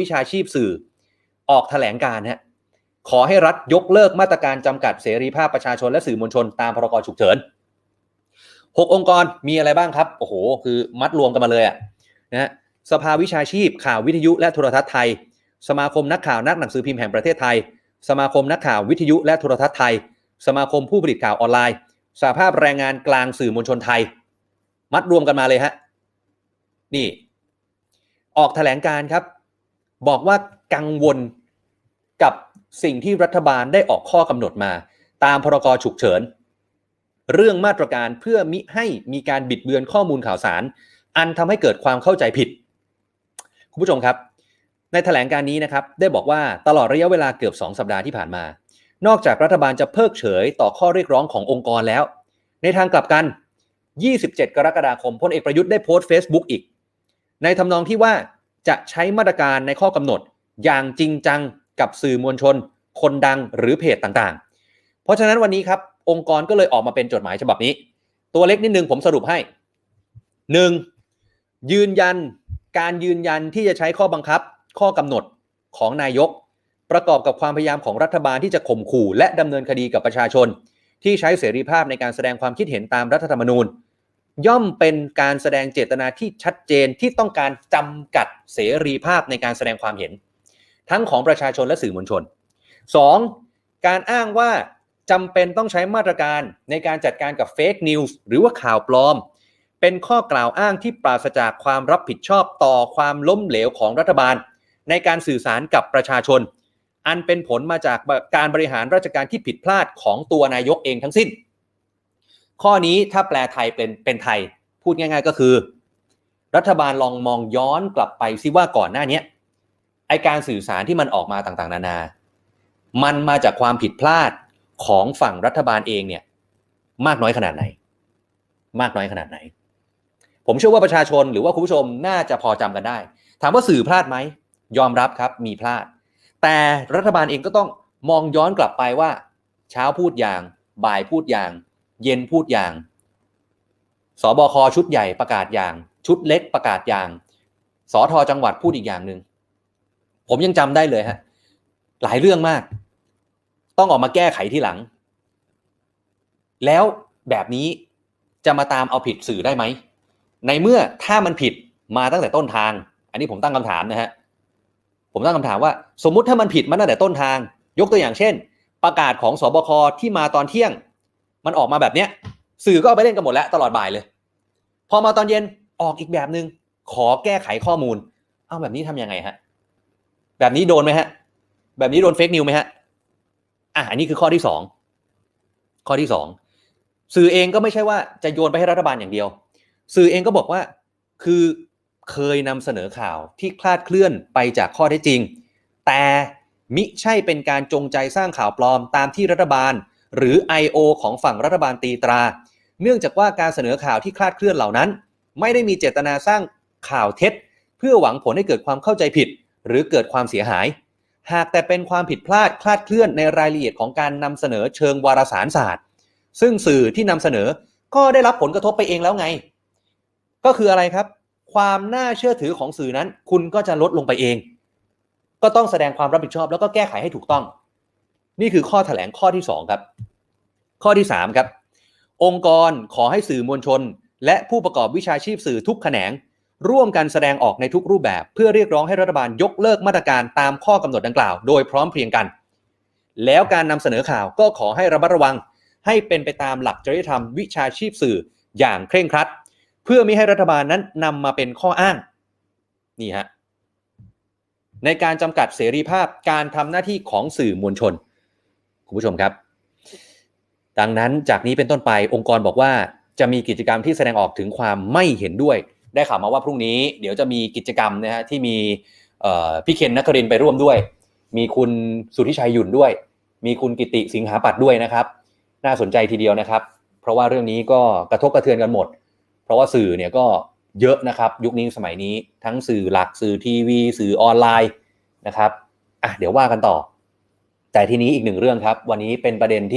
วิชาชีพสื่อออกแถลงการฮะขอให้รัฐยกเลิกมาตรการจำกัดเสรีภาพประชาชนและสื่อมวลชนตามพรกฉุกเฉินหกองค์กรมีอะไรบ้างครับ โอ้โห คือมัดรวมกันมาเลยอะนะฮะสภาวิชาชีพ ข่าววิทยุและโทรทัศน์ไทย สมาคมนักข่าวนักหนังสือพิมพ์แห่งประเทศไทย สมาคมนักข่าววิทยุและโทรทัศน์ไทย สมาคมผู้ผลิตข่าวออนไลน์สหภาพแรงงานกลางสื่อมวลชนไทย มัดรวมกันมาเลยฮะนี่ ออกแถลงการครับ บอกว่ากังวลกับสิ่งที่รัฐบาลได้ออกข้อกำหนดมา ตามพรกฉุกเฉิน เรื่องมาตรการเพื่อมิให้มีการบิดเบือนข้อมูลข่าวสาร อันทำให้เกิดความเข้าใจผิด คุณผู้ชมครับ ในแถลงการนี้นะครับ ได้บอกว่าตลอดระยะเวลาเกือบ 2 สัปดาห์ที่ผ่านมา นอกจากรัฐบาลจะเพิกเฉยต่อข้อเรียกร้องขององค์กรแล้ว ในทางกลับกัน 27 กรกฎาคมพลเอกประยุทธ์ได้โพสต์ Facebook อีก ในทำนองที่ว่า จะใช้มาตรการในข้อกำหนด อย่างจริงจังกับสื่อมวลชน คนดังหรือเพจต่างๆ เพราะฉะนั้นวันนี้ครับ องค์กรก็เลยออกมาเป็นจดหมายฉบับนี้ ตัวเล็กนิดนึงผมสรุปให้ 1. ยืนยันการยืนยันที่จะใช้ข้อบังคับ ข้อกำหนดของนายก ประกอบกับความพยายามของรัฐบาลที่จะข่มขู่ และดำเนินคดีกับประชาชน ที่ใช้เสรีภาพในการแสดงความคิดเห็นตามรัฐธรรมนูญ ย่อมเป็นการแสดงเจตนาที่ชัดเจนที่ต้องการจำกัดเสรีภาพในการแสดงความเห็น ทั้งของประชาชนและสื่อมวลชน 2. การอ้างว่าจำเป็นต้องใช้มาตรการในการจัดการกับเฟกนิวส์หรือว่าข่าวปลอม เป็นข้อกล่าวอ้างที่ปราศจากความรับผิดชอบต่อความล้มเหลวของรัฐบาล ในการสื่อสารกับประชาชน อันเป็นผลมาจากการบริหารราชการที่ผิดพลาดของตัวนายกเองทั้งสิ้น ข้อนี้ถ้าแปลไทยเป็นเป็นไทย พูดง่าย ๆ ก็คือ รัฐบาลลองมองย้อนกลับไปซิว่าก่อนหน้านี้ไอการสื่อสารที่มันออกมาต่างๆ นานา มันมาจากความผิดพลาดของฝั่งรัฐบาลเองเนี่ยมากน้อยขนาดไหน มากน้อยขนาดไหน ผมเชื่อว่าประชาชนหรือว่าคุณผู้ชมน่าจะพอจำกันได้ ถามว่าสื่อพลาดไหมยอมรับครับมีพลาด แต่รัฐบาลเองก็ต้องมองย้อนกลับไปว่า เช้าพูดอย่าง บ่ายพูดอย่าง เย็นพูดอย่าง สบคชุดใหญ่ประกาศอย่าง ชุดเล็กประกาศอย่าง สอทอจังหวัดพูดอีกอย่างหนึ่ง ผมยังจำได้เลยฮะ หลายเรื่องมาก ต้องออกมาแก้ไขที่หลัง แล้วแบบนี้จะมาตามเอาผิดสื่อได้ไหม ในเมื่อถ้ามันผิดมาตั้งแต่ต้นทาง อันนี้ผมตั้งคำถามนะฮะ ผมตั้งคำถามว่า สมมุติถ้ามันผิดมาตั้งแต่ต้นทาง ยกตัวอย่างเช่น ประกาศของสบคที่มาตอนเที่ยง มันออกมาแบบเนี้ย สื่อก็เอาไปเล่นกันหมดแล้วตลอดบ่ายเลย พอมาตอนเย็นออกอีกแบบหนึง่งขอแก้ไขข้อมูล เอาแบบนี้ทำยังไงฮะ แบบนี้โดนไหมฮะ แบบนี้โดนเฟกนิวไหมฮะ อะอันนี้คือข้อที่สองข้อที่สองสื่อเองก็ไม่ใช่ว่าจะโยนไปให้รัฐบาลอย่างเดียว สื่อเองก็บอกว่าคือเคยนำเสนอข่าวที่คลาดเคลื่อนไปจากข้อเท็จจริง แต่มิใช่เป็นการจงใจสร้างข่าวปลอมตามที่รัฐบาล หรือ I.O. ของฝั่งรัฐบาลตีตรา เนื่องจากว่าการเสนอข่าวที่คลาดเคลื่อนเหล่านั้น ไม่ได้มีเจตนาสร้างข่าวเท็จ เพื่อหวังผลให้เกิดความเข้าใจผิด หรือเกิดความเสียหาย หากแต่เป็นความผิดพลาดคลาดเคลื่อนในรายละเอียดของการนำเสนอเชิงวารสารศาสตร์ ซึ่งสื่อที่นำเสนอก็ได้รับผลกระทบไปเองแล้วไง ก็คืออะไรครับ ความน่าเชื่อถือของสื่อนั้น คุณก็จะลดลงไปเอง ก็ต้องแสดงความรับผิดชอบแล้วก็แก้ไขให้ถูกต้อง นี่คือข้อแถลงข้อที่ 2 ครับ ข้อที่ 3 ครับ องค์กรขอให้สื่อมวลชน และผู้ประกอบวิชาชีพสื่อทุกแขนง ร่วมกันแสดงออกในทุกรูปแบบ เพื่อเรียกร้องให้รัฐบาลยกเลิกมาตรการตามข้อกำหนดดังกล่าว โดยพร้อมเพรียงกัน แล้วการนำเสนอข่าวก็ขอให้ระมัดระวัง ให้เป็นไปตามหลักจริยธรรมวิชาชีพสื่ออย่างเคร่งครัด เพื่อไม่ให้รัฐบาลนั้นนำมาเป็นข้ออ้างนี่ฮะในการจำกัดเสรีภาพการทำหน้าที่ของสื่อมวลชน คุณผู้ชมครับ ดังนั้นจากนี้เป็นต้นไปองค์กรบอกว่าจะมีกิจกรรมที่แสดงออกถึงความไม่เห็นด้วย ได้ข่าวมาว่าพรุ่งนี้ เดี๋ยวจะมีกิจกรรมนะฮะที่มีพี่เคนนักครินไปร่วมด้วย มีคุณสุทธิชัยหยุ่นด้วย มีคุณกิติสิงหาปัดด้วยนะครับ น่าสนใจทีเดียวนะครับ เพราะว่าเรื่องนี้ก็กระทบกระเทือนกันหมด เพราะว่าสื่อเนี่ยก็เยอะนะครับ ยุคนี้สมัยนี้ทั้งสื่อหลักสื่อทีวี สื่อออนไลน์นะครับอะเดี๋ยวว่ากันต่อ แต่ทีนี้อีกหนึ่งเรื่องครับวันนี้เป็นประเด็นที่